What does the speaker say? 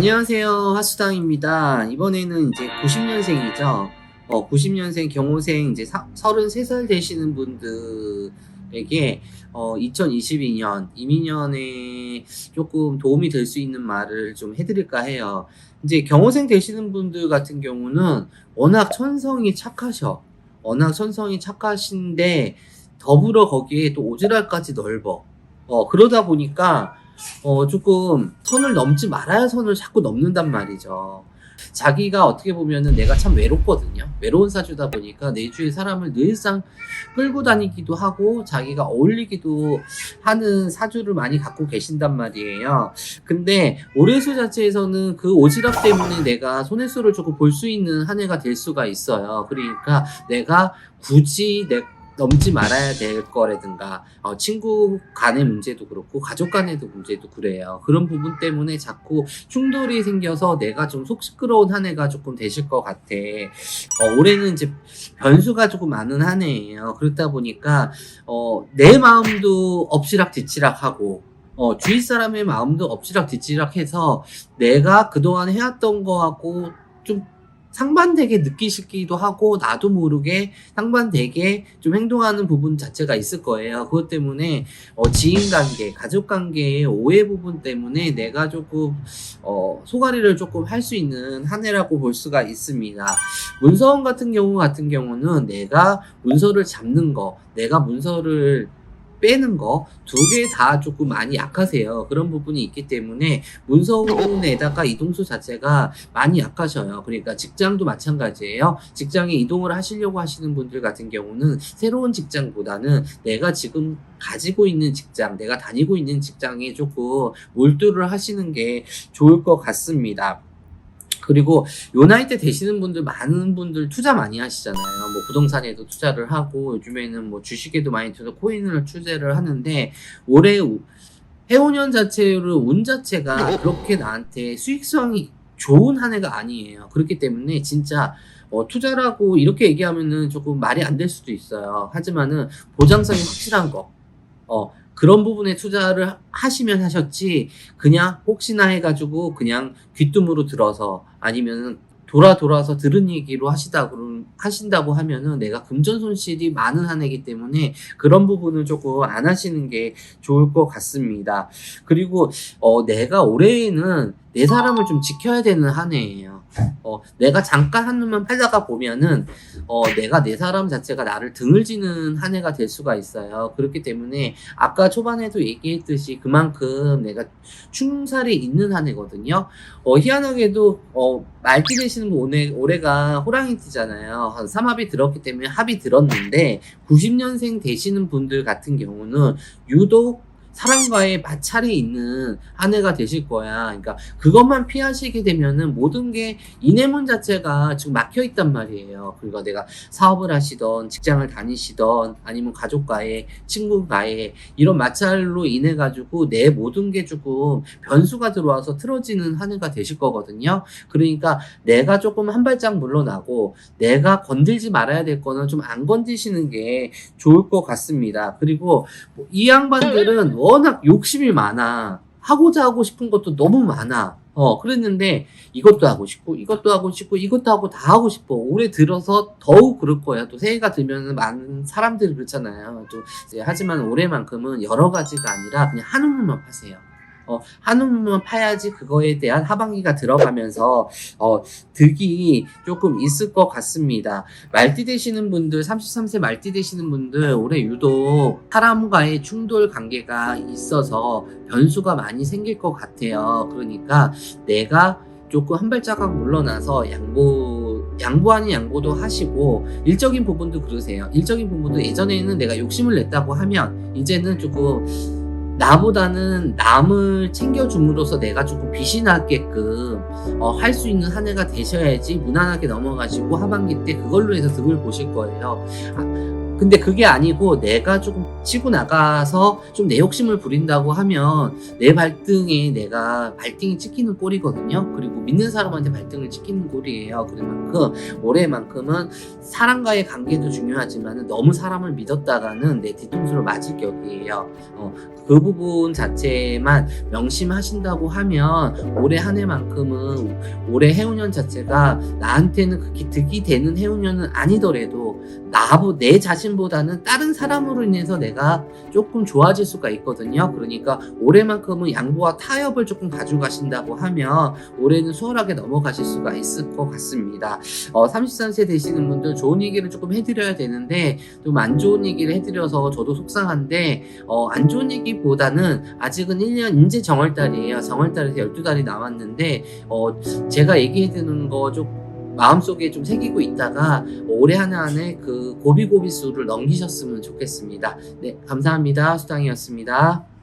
안녕하세요. 하수당입니다. 이번에는 이제 90년생이죠. 어, 90년생 경호생 이제 사, 33살 되시는 분들에게 어, 2022년 이민년에 조금 도움이 될 수 있는 말을 좀 해드릴까 해요. 이제 경호생 되시는 분들 같은 경우는 워낙 천성이 착하셔. 워낙 천성이 착하신데 더불어 거기에 또 오지랖까지 넓어. 어, 그러다 보니까 어, 조금 선을 넘지 말아야 선을 자꾸 넘는단 말이죠. 자기가 어떻게 보면은 내가 참 외롭거든요. 외로운 사주다 보니까 내 주위에 사람을 늘상 끌고 다니기도 하고 자기가 어울리기도 하는 사주를 많이 갖고 계신단 말이에요. 근데 올해수 자체에서는 그 오지랖 때문에 내가 손해수를 조금 볼 수 있는 한 해가 될 수가 있어요. 그러니까 내가 굳이 내 넘지 말아야 될 거라든가 어, 친구 간의 문제도 그렇고 가족 간에도 문제도 그래요. 그런 부분 때문에 자꾸 충돌이 생겨서 내가 좀 속 시끄러운 한 해가 조금 되실 것 같아. 어, 올해는 이제 변수가 조금 많은 한 해예요. 그렇다 보니까 어, 내 마음도 엎치락뒤치락하고 어, 주위 사람의 마음도 엎치락 뒤치락 해서 내가 그동안 해왔던 거하고 좀 상반되게 느끼시기도 하고 나도 모르게 상반되게 좀 행동하는 부분 자체가 있을 거예요. 그것 때문에 어, 지인 관계, 가족 관계의 오해 부분 때문에 내가 조금 어, 소가리를 조금 할 수 있는 한 해라고 볼 수가 있습니다. 문서원 같은 경우 같은 경우는 내가 문서를 잡는 거, 내가 문서를 빼는 거 두 개 다 조금 많이 약하세요. 그런 부분이 있기 때문에 문서운에다가 이동수 자체가 많이 약하셔요. 그러니까 직장도 마찬가지예요. 직장에 이동을 하시려고 하시는 분들 같은 경우는 새로운 직장보다는 내가 지금 가지고 있는 직장, 내가 다니고 있는 직장에 조금 몰두를 하시는 게 좋을 것 같습니다. 그리고 요 나이 때 되시는 분들 많은 분들 투자 많이 하시잖아요. 뭐 부동산에도 투자를 하고 요즘에는 뭐 주식에도 많이 투자 코인을 투자를 하는데 올해 우- 해운년 자체로 운 자체가 그렇게 나한테 수익성이 좋은 한 해가 아니에요. 그렇기 때문에 진짜 어, 투자라고 이렇게 얘기하면은 조금 말이 안 될 수도 있어요. 하지만은 보장성이 확실한 거. 어, 그런 부분에 투자를 하- 하시면 하셨지, 그냥 혹시나 해가지고 그냥 귀뚱으로 들어서 아니면은 돌아 돌아서 들은 얘기로 하시다 그럼 하신다고 하면은 내가 금전 손실이 많은 한 해이기 때문에 그런 부분을 조금 안 하시는 게 좋을 것 같습니다. 그리고 어 내가 올해에는 내 사람을 좀 지켜야 되는 한 해예요. 어 내가 잠깐 한 놈만 팔다가 보면은 어 내가 내 사람 자체가 나를 등을 지는 한 해가 될 수가 있어요. 그렇기 때문에 아까 초반에도 얘기했듯이 그만큼 내가 충살이 있는 한 해거든요. 어, 희한하게도, 어, 말띠 되시는 분 올해, 올해가 호랑이띠잖아요. 한 삼합이 들었기 때문에 합이 들었는데, 90년생 되시는 분들 같은 경우는 유독 사람과의 마찰이 있는 한 해가 되실 거야. 그러니까 그것만 피하시게 되면은 모든 게 이내문 자체가 지금 막혀 있단 말이에요. 그러니까 내가 사업을 하시던 직장을 다니시던 아니면 가족과의 친구과의 이런 마찰로 인해 가지고 내 모든 게 조금 변수가 들어와서 틀어지는 한 해가 되실 거거든요. 그러니까 내가 조금 한 발짝 물러나고 내가 건들지 말아야 될 거는 좀 안 건드시는 게 좋을 것 같습니다. 그리고 뭐이 양반들은 워낙 욕심이 많아. 하고자 하고 싶은 것도 너무 많아. 어, 그랬는데 이것도 하고 싶고 이것도 하고 싶고 이것도 하고 다 하고 싶어. 올해 들어서 더욱 그럴 거야. 또 새해가 되면 많은 사람들이 그렇잖아요. 또 하지만 올해만큼은 여러 가지가 아니라 그냥 한 우물만 파세요. 어, 한 우물만 파야지 그거에 대한 하반기가 들어가면서 어, 득이 조금 있을 것 같습니다. 말띠 되시는 분들, 33세 말띠 되시는 분들 올해 유독 사람과의 충돌 관계가 있어서 변수가 많이 생길 것 같아요. 그러니까 내가 조금 한 발자국 물러나서 양보 양보 아닌 양보도 하시고 일적인 부분도 그러세요. 일적인 부분도 예전에는 내가 욕심을 냈다고 하면 이제는 조금 나보다는 남을 챙겨줌으로써 내가 조금 빛이 나게끔 어, 할 수 있는 한 해가 되셔야지 무난하게 넘어가시고 하반기 때 그걸로 해서 득을 보실 거예요. 아, 근데 그게 아니고 내가 조금 치고 나가서 좀 내 욕심을 부린다고 하면 내 발등에 내가 발등이 찍히는 꼴이거든요. 그리고 믿는 사람한테 발등을 찍히는 꼴이에요. 그만큼 올해만큼은 사람과의 관계도 중요하지만 너무 사람을 믿었다가는 내 뒤통수를 맞을 격이에요. 어, 그 부분 자체만 명심하신다고 하면 올해 한 해만큼은 올해 해운년 자체가 나한테는 그렇게 득이 되는 해운년은 아니더라도 나보 내 자신보다는 다른 사람으로 인해서 내가 조금 좋아질 수가 있거든요. 그러니까 올해만큼은 양보와 타협을 조금 가져가신다고 하면 올해는 수월하게 넘어가실 수가 있을 것 같습니다. 어, 33세 되시는 분들 좋은 얘기를 조금 해드려야 되는데 좀 안 좋은 얘기를 해드려서 저도 속상한데 어, 안 좋은 얘기보다는 아직은 1년 이제 정월달이에요. 정월달에서 12달이 남았는데 어, 제가 얘기해드리는 거좀 마음속에 좀 새기고 있다가 올해 한 해그 고비고비 수를 넘기셨으면 좋겠습니다. 네, 감사합니다. 수당이었습니다.